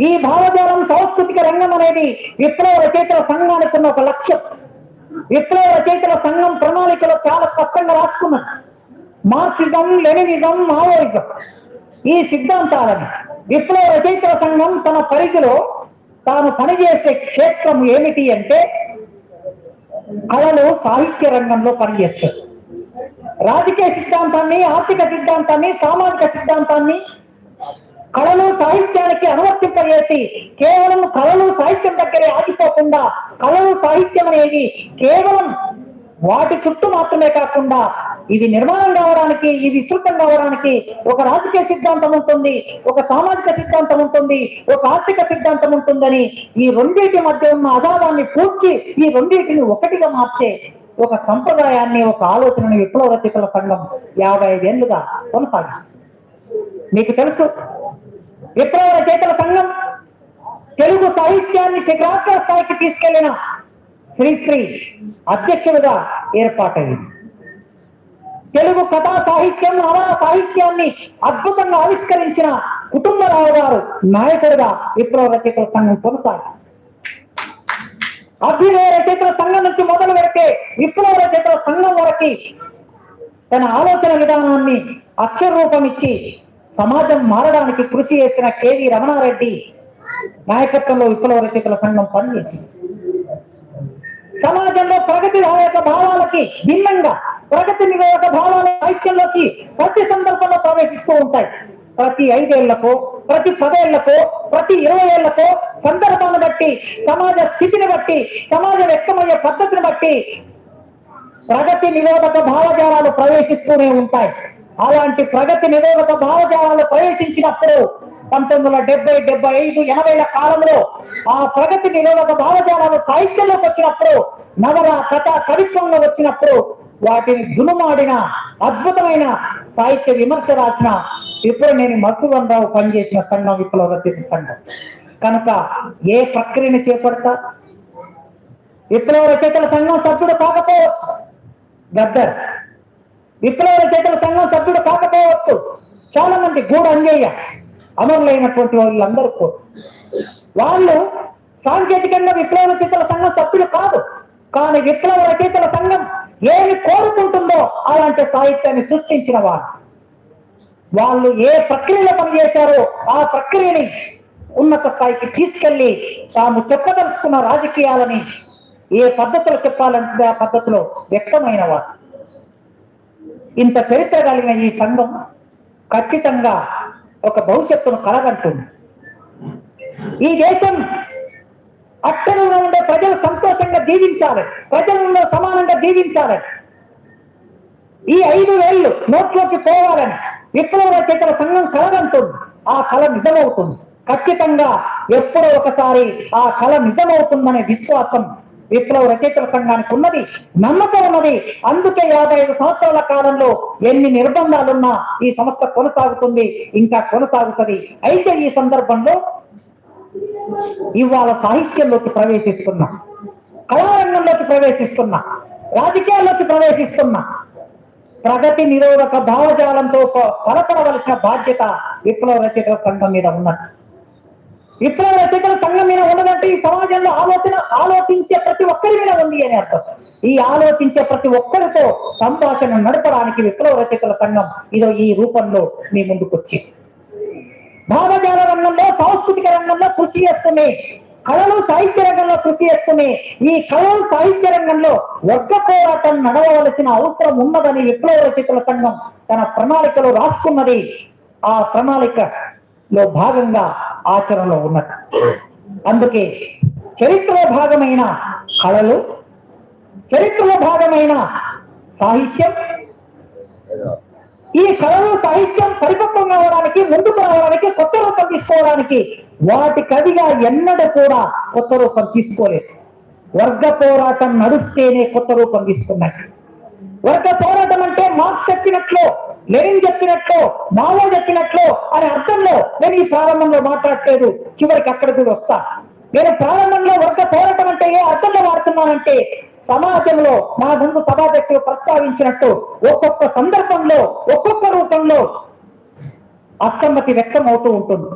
ఈ భావజాలం సాంస్కృతిక రంగం అనేది విప్లవ రచయితల సంఘానికి ఉన్న ఒక లక్ష్యం. విప్లవ రచయితల సంఘం ప్రణాళికలో చాలా స్పష్టంగా రాసుకున్నాను మార్క్సిజం లెనినిజం మావోయిజం. ఈ సిద్ధాంతాలని విప్లవ రచయితల సంఘం తన పరిధిలో తాను పనిచేసే క్షేత్రం ఏమిటి అంటే కళలు సాహిత్య రంగంలో పనిచేస్తారు రాజకీయ సిద్ధాంతాన్ని ఆర్థిక సిద్ధాంతాన్ని సామాజిక సిద్ధాంతాన్ని కళలు సాహిత్యానికి అనువర్తింపజేసి కేవలం కళలు సాహిత్యం దగ్గరే ఆగిపోకుండా కళలు సాహిత్యం అనేది కేవలం వాటి చుట్టూ మాత్రమే కాకుండా ఇవి నిర్మాణం కావడానికి ఇవి విస్తృతం కావడానికి ఒక రాజకీయ సిద్ధాంతం ఉంటుంది ఒక సామాజిక సిద్ధాంతం ఉంటుంది ఒక ఆర్థిక సిద్ధాంతం ఉంటుందని ఈ రెండింటి మధ్య ఉన్న అదావాన్ని పూడ్చి ఈ రెండింటిని ఒకటిగా మార్చే ఒక సంప్రదాయాన్ని ఒక ఆలోచనని విప్లవ రచయితల సంఘం యాభై ఐదేళ్ళుగా కొనసాగిస్తుంది. మీకు తెలుసు విప్లవ రచయితల సంఘం తెలుగు సాహిత్యాన్ని శిఖరాగ్ర స్థాయికి తీసుకెళ్ళిన శ్రీశ్రీ అధ్యక్షులుగా ఏర్పాటైంది. తెలుగు కథా సాహిత్యం నవా సాహిత్యాన్ని అద్భుతంగా ఆవిష్కరించిన కుటుంబరావు గారు నాయకుడిగా విప్లవ రచయితల సంఘం కొనసాగింది. అభ్యుదయ రచయితల సంఘం నుంచి మొదలు పెడితే విప్లవ రచయితల సంఘం వరకు తన ఆలోచన విధానాన్ని అక్షర రూపం ఇచ్చి సమాజం మారడానికి కృషి చేసిన కేవీ రమణారెడ్డి నాయకత్వంలో విప్లవ రచయితల సంఘం పనిచేసింది. సమాజంలో ప్రగతి యొక్క భావాలకి భిన్నంగా ప్రగతి నిరోధక భావాల సాహిత్యంలోకి ప్రతి సందర్భంలో ప్రవేశిస్తూ ఉంటాయి. ప్రతి ఐదేళ్ళకు ప్రతి పదేళ్ళకు ప్రతి ఇరవై ఏళ్ళకు సందర్భాన్ని బట్టి సమాజ స్థితిని బట్టి సమాజ వ్యక్తమయ్యే పద్ధతిని బట్టి ప్రగతి నిరోధక భావజాలాలు ప్రవేశిస్తూనే ఉంటాయి. అలాంటి ప్రగతి నిరోధక భావజాలాలు ప్రవేశించినప్పుడు పంతొమ్మిది వందల డెబ్బై డెబ్బై ఐదు ఎనభైల కాలంలో ఆ ప్రగతి నిరోధక భావజాలాలు సాహిత్యంలోకి వచ్చినప్పుడు నవల కథ కవిత్వంలో వచ్చినప్పుడు వాటిని దునుమాడిన అద్భుతమైన సాహిత్య విమర్శ రాసిన ఇప్పుడు నేను మధువన్ రావు పనిచేసిన సంఘం విప్లవ సంఘం. కనుక ఏ ప్రక్రియను చేపడతా విప్లవ రచయితల సంఘం సభ్యుడు కాకపోవచ్చు. గద్దర్. విప్లవ చేతుల సంఘం సభ్యుడు కాకపోవచ్చు. చాలా మంది గూడు అంజయ్య అమరులైనటువంటి వాళ్ళందరూ వాళ్ళు సాంకేతికంగా విప్లవ రచయితల సంఘం సభ్యులు కాదు. కానీ విప్లవ రచయితల సంఘం ఏమి కోరుకుంటుందో అలాంటి సాహిత్యాన్ని సృష్టించిన వారు. వాళ్ళు ఏ ప్రక్రియలో పనిచేశారో ఆ ప్రక్రియని ఉన్నత స్థాయికి తీసుకెళ్ళి తాము చెప్పదలుచుకున్న రాజకీయాలని ఏ పద్ధతిలో చెప్పాలంటే ఆ పద్ధతిలో వ్యక్తమైన వారు. ఇంత చరిత్ర కలిగిన ఈ సంఘం ఖచ్చితంగా ఒక భవిష్యత్తును కలగంటుంది. ఈ దేశం అట్టడుగా ఉండే ప్రజలు సంతోషంగా జీవించాలి ప్రజలను సమానంగా జీవించాలి. ఈ ఐదు వేళ్ళు నోట్లోకి పోవాలని విప్లవ రచయితల సంఘం కలగంటుంది. ఆ కళ నిజమవుతుంది. ఖచ్చితంగా ఎప్పుడో ఒకసారి ఆ కళ నిజమవుతుందనే విశ్వాసం విప్లవ రచయితల సంఘానికి ఉన్నది నమ్మకం ఉన్నది. అందుకే యాభై ఐదు సంవత్సరాల కాలంలో ఎన్ని నిర్బంధాలున్నా ఈ సంస్థ కొనసాగుతుంది ఇంకా కొనసాగుతుంది. అయితే ఈ సందర్భంలో ఇవాళ సాహిత్యంలోకి ప్రవేశిస్తున్నా కళారంగంలోకి ప్రవేశిస్తున్నా రాజకీయాల్లోకి ప్రవేశిస్తున్నా. ప్రగతి నిరోధక భావజాలంతో పలకడవలసిన బాధ్యత విప్లవ రచయితల సంఘం మీద ఉన్నది. విప్లవ రచయితల సంఘం మీద ఉన్నదంటే ఈ సమాజంలో ఆలోచన ఆలోచించే ప్రతి ఒక్కరి మీద ఉంది అని అర్థం. ఈ ఆలోచించే ప్రతి ఒక్కరితో సంభాషణ నడపడానికి విప్లవ రచయితల సంఘం ఇదో ఈ రూపంలో మీ ముందుకు వచ్చింది. భావజాల రంగంలో సాంస్కృతిక రంగంలో కృషి చేస్తూనే కళలు సాహిత్య రంగంలో కృషి చేస్తూనే ఈ కళలు సాహిత్య రంగంలో వర్గ పోరాటం నడవవలసిన అవసరం ఉన్నదని విప్లవ రచయితల సంఘం తన ప్రణాళికలో రాసుకున్నది. ఆ ప్రణాళికలో భాగంగా ఆచరణలో ఉన్నట్టు అందుకే చరిత్రలో భాగమైన కళలు చరిత్రలో భాగమైన సాహిత్యం ఈ కళలు సాహిత్యం పరిపక్వం కావడానికి ముందుకు రావడానికి కొత్త రూపం తీసుకోవడానికి వాటి కవిగా ఎన్నడూ కూడా కొత్త రూపం తీసుకోలేదు. వర్గ పోరాటం నడుస్తేనే కొత్త రూపం తీసుకున్నట్టు వర్గ పోరాటం అంటే మార్క్స్ చెప్పినట్లు లెనిన్ చెప్పినట్లు మావో చెప్పినట్లు అనే అర్థంలో నేను ఈ ప్రారంభంలో మాట్లాడలేదు చివరికి అక్కడ కూడా వస్తా. నేను ప్రారంభంలో వర్గ పోరాటం అంటే ఏ అర్థంలో వాడుతున్నానంటే సమాజంలో నా ముందు సభాధ్యక్షులు ప్రస్తావించినట్టు ఒక్కొక్క సందర్భంలో ఒక్కొక్క రూపంలో అసమ్మతి వ్యక్తం అవుతూ ఉంటుంది.